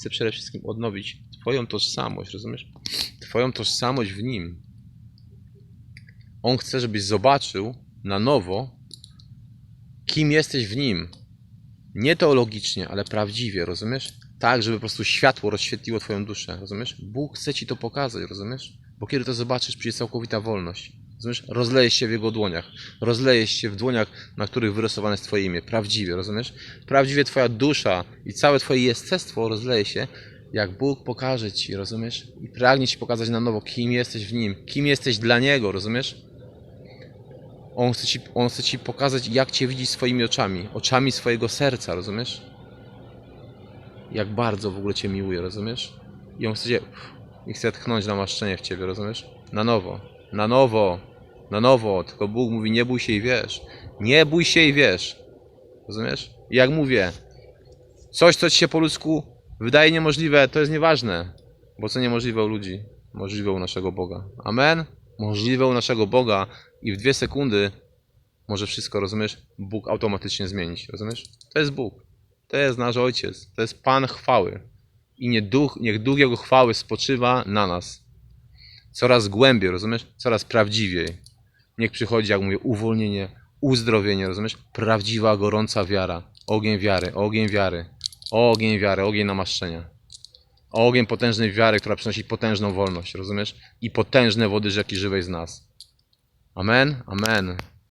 chce przede wszystkim odnowić Twoją tożsamość, rozumiesz? Twoją tożsamość w Nim. On chce, żebyś zobaczył na nowo, kim jesteś w Nim. Nie teologicznie, ale prawdziwie, rozumiesz? Tak, żeby po prostu światło rozświetliło Twoją duszę, rozumiesz? Bóg chce Ci to pokazać, rozumiesz? Bo kiedy to zobaczysz, przyjdzie całkowita wolność. Rozumiesz? Rozlejesz się w Jego dłoniach. Rozlejesz się w dłoniach, na których wyrysowane jest Twoje imię. Prawdziwie, rozumiesz? Prawdziwie Twoja dusza i całe Twoje jestestwo rozleje się, jak Bóg pokaże Ci, rozumiesz? I pragnie Ci pokazać na nowo, kim jesteś w Nim, kim jesteś dla Niego, rozumiesz? On chce, ci, on chce ci pokazać, jak cię widzi swoimi oczami, oczami swojego serca, rozumiesz? Jak bardzo w ogóle cię miłuje, rozumiesz? I on chce cię, i chce tchnąć namaszczenie w ciebie, rozumiesz? Na nowo, na nowo, na nowo. Tylko Bóg mówi, nie bój się i wiesz. Nie bój się i wiesz. Rozumiesz? I jak mówię, coś, co ci się po ludzku wydaje niemożliwe, to jest nieważne. Bo co niemożliwe u ludzi, możliwe u naszego Boga. Amen? Możliwe u naszego Boga i w dwie sekundy może wszystko, rozumiesz, Bóg automatycznie zmienić, rozumiesz? To jest Bóg. To jest nasz Ojciec. To jest Pan chwały. I nie duch, niech duch Jego chwały spoczywa na nas. Coraz głębiej, rozumiesz? Coraz prawdziwiej. Niech przychodzi, jak mówię, uwolnienie, uzdrowienie, rozumiesz? Prawdziwa, gorąca wiara. Ogień wiary, ogień wiary. Ogień wiary, ogień namaszczenia. Ogień potężnej wiary, która przynosi potężną wolność, rozumiesz? I potężne wody rzeki żywej z nas. Amen? Amen.